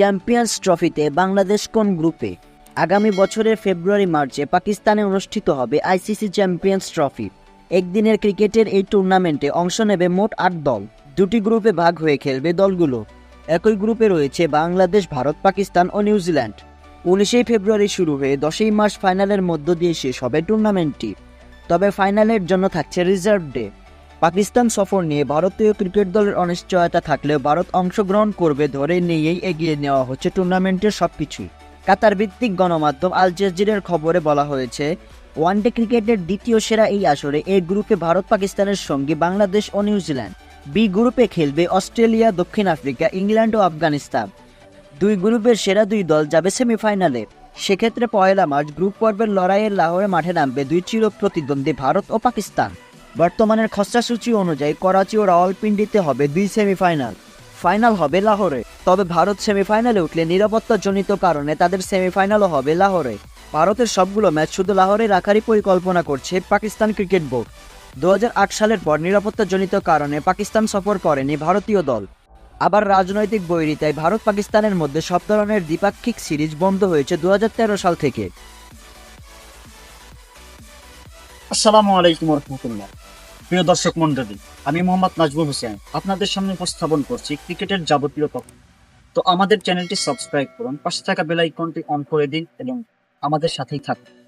Champions ট্রফিতে বাংলাদেশ কোন গ্রুপে? আগামী বছরের ফেব্রুয়ারি, মার্চে পাকিস্তানে অনুষ্ঠিত হবে আইসিসি চ্যাম্পিয়ন্স ট্রফি। একদিনের ক্রিকেটের এই টুর্নামেন্টে অংশ নেবে মোট আট দল। দুটি গ্রুপে ভাগ হয়ে খেলবে দলগুলো। একই গ্রুপে রয়েছে বাংলাদেশ, ভারত, পাকিস্তান ও নিউজিল্যান্ড উনিশে ফেব্রুয়ারি শুরু হয়ে দশই মার্চ ফাইনালের মধ্য দিয়ে শেষ হবে টুর্নামেন্টটি। তবে ফাইনালের জন্য থাকছে রিজার্ভ ডে। পাকিস্তান সফর নিয়ে ভারতীয় ক্রিকেট দলের অনিশ্চয়তা থাকলেও ভারত অংশগ্রহণ করবে ধরে নিয়েই এগিয়ে নেওয়া হচ্ছে টুর্নামেন্টের সব কিছুই কাতার ভিত্তিক গণমাধ্যম আল জাজিরের খবরে বলা হয়েছে, ওয়ানডে ক্রিকেটের দ্বিতীয় সেরা এই আসরে এ গ্রুপে ভারত পাকিস্তানের সঙ্গে বাংলাদেশ ও নিউজিল্যান্ড বি গ্রুপে খেলবে অস্ট্রেলিয়া, দক্ষিণ আফ্রিকা, ইংল্যান্ড ও আফগানিস্তান। দুই গ্রুপের সেরা দুই দল যাবে সেমিফাইনালে। সেক্ষেত্রে পয়লা মার্চ গ্রুপ পর্বের লড়াইয়ের লাহোরে মাঠে নামবে দুই চির প্রতিদ্বন্দ্বী ভারত ও পাকিস্তান। বর্তমানের খসড়া সূচি অনুযায়ী করাচি ও রাওয়ালপিন্ডিতে হবে দুই সেমিফাইনাল। ফাইনাল হবে লাহোরে। তবে ভারত সেমিফাইনালে উঠলে নিরাপত্তাজনিত কারণে তাদের সেমিফাইনালও হবে লাহোরে। ভারতের সবগুলো ম্যাচ শুধু লাহোরে রাখারই পরিকল্পনা করছে পাকিস্তান ক্রিকেট বোর্ড। দু সালের পর নিরাপত্তাজনিত কারণে পাকিস্তান সফর করেনি ভারতীয় দল। আবার রাজনৈতিক বৈরিতায় ভারত পাকিস্তানের মধ্যে সব ধরনের দ্বিপাক্ষিক সিরিজ বন্ধ হয়েছে দুহাজার তেরো সাল থেকে। আসসালামু আলাইকুম রহমতুল্লাহ। প্রিয় দর্শক মন্ডলী আমি মোহাম্মদ নাজমুল হোসেন, আপনাদের সামনে উপস্থাপন করছি ক্রিকেটের যাবতীয় তথ্য। তো আমাদের চ্যানেলটি সাবস্ক্রাইব করুন, পাশে থাকা বেল আইকনটি অন করে দিন এবং আমাদের সাথেই থাকুন।